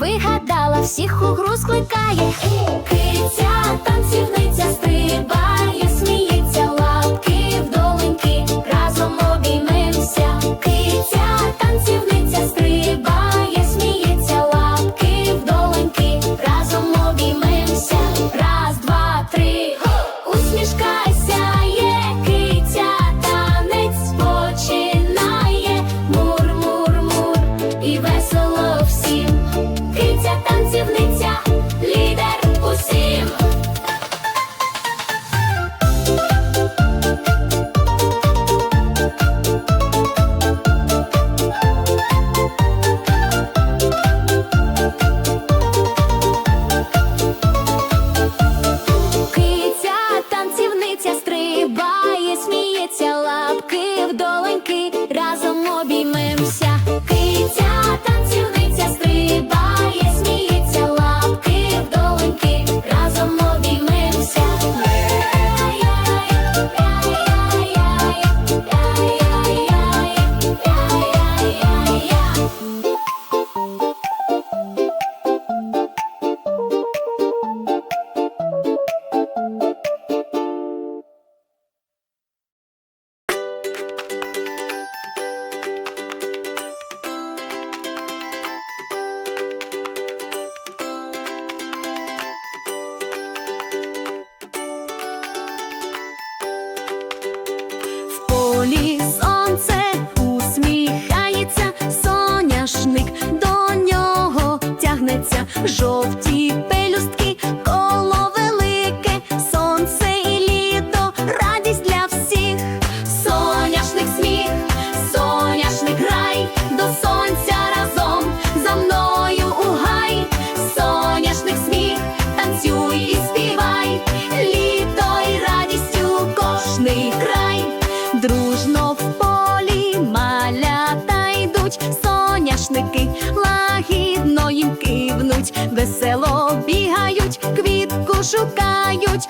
вигадала, всіх у гру скликає, киця танцівниця стрибає. jogo. весело бігають, квітку шукають.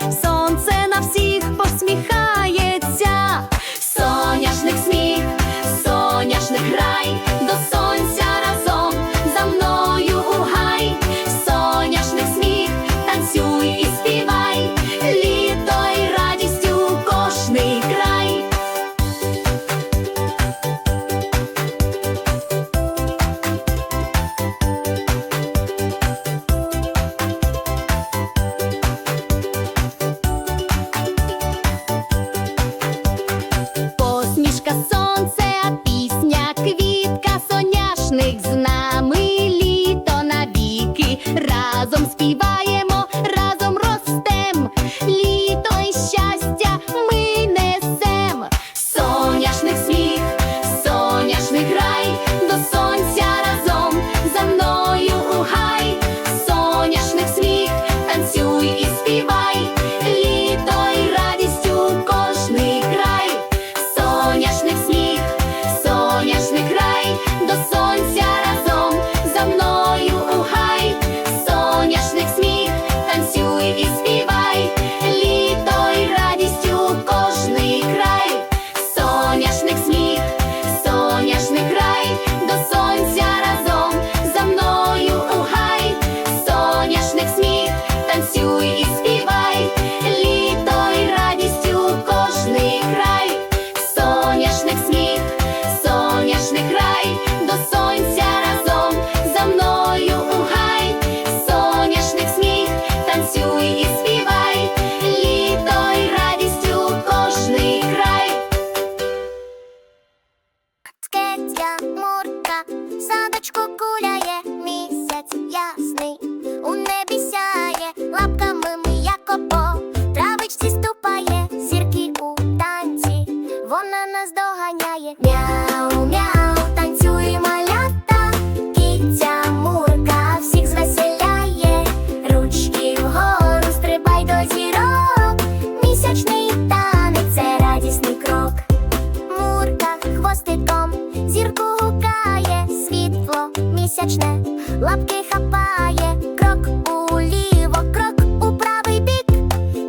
місячне, лапки хапає, крок уліво, крок у правий бік.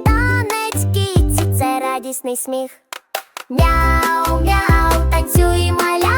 Танець кітці, це радісний сміх. Мяу, мяу, танцюй маля.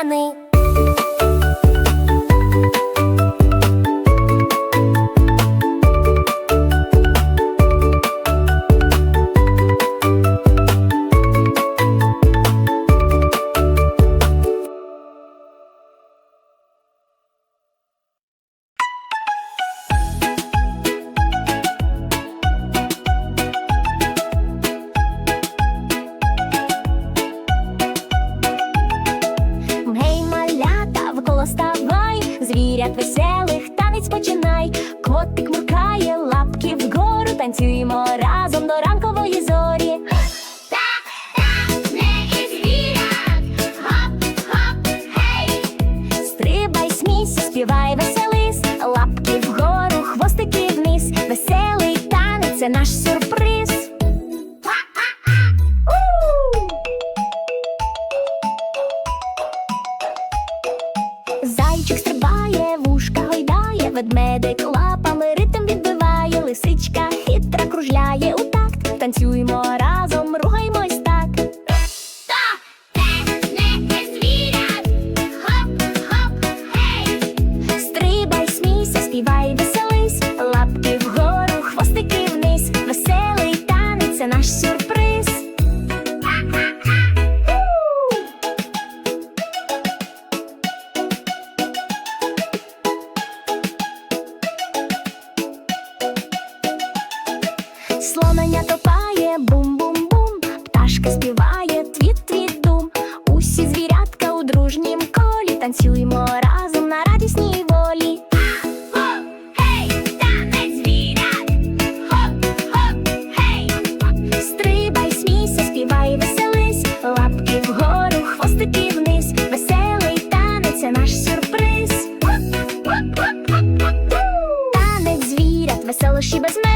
настрій Танцюємо разом до ранкової зорі. Стрибай, смійся, співай, веселись, лапки вгору, хвостики вниз. Веселий танець це наш сюрприз. Зайчик стрибає, вушка гойдає, ведмедик лапами ритм відбиває, лисичка кружляє у такт. Танцюємо разом, рухаймось так. Стрибай, смійся, співай, наш сюрприз. Танець звірят, веселощі без мене.